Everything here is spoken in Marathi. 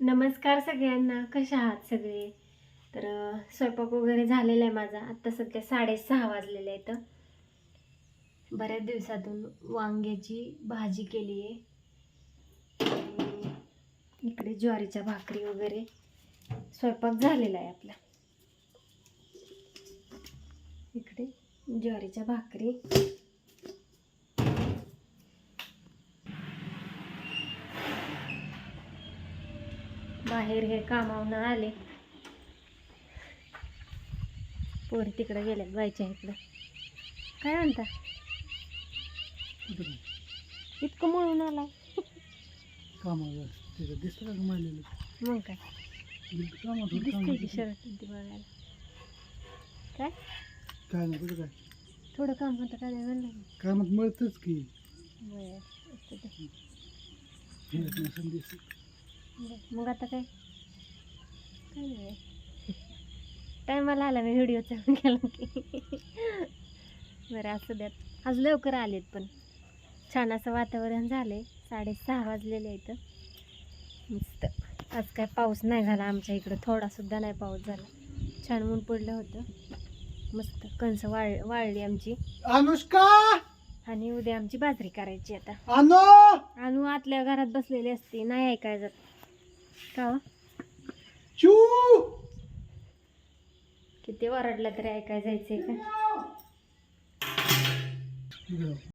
नमस्कार सगळ्यांना कशा आहात सगळे? तर स्वयंपाक वगैरे झालेला आहे माझा. आत्ता सध्या साडेसहा वाजलेले आहेत. बऱ्याच दिवसातून वांग्याची भाजी केली आहे. आणि इकडे ज्वारीच्या भाकरी वगैरे. स्वयंपाक झालेला आहे आपला. इकडे ज्वारीच्या भाकरी. बाहेर हे कामावून आले. पोरी तिकडे गेल्यात बायच्या इकडं. काय म्हणता? इतकं मळून आला कामावर तिथं दिसतं का मारलेलं मग काय? कामात होतं, दिसतंय कामात की होतं. शर्ट ती बघायला काय? काय नाही कुठं काय? थोडं काम होतं काय नाही म्हणलं. कामात मिळतच की. बरं, असू दे. फिरत नसेल दिसत. बरं, मग आता काय? काय नाही. टायमाला आला मी व्हिडिओ चालू केला की. बरं असू द्यात. आज लवकर आलेत पण. छान असं वातावरण झालंय. साडेसहा वाजलेले आहेत. मस्त. आज काय पाऊस नाही झाला आमच्या इकडं. थोडा सुद्धा नाही पाऊस झाला. छान ऊन पडलं होतं. मस्त. कणस वाळ वाळली आमची. अनुष्का! आणि उद्या आमची बाजरी करायची आता. अनो! आतल्या घरात बसलेली असते. नाही ऐकाय जात. का हो? चू किती ओरडला तरी ऐकाय जायचंय का.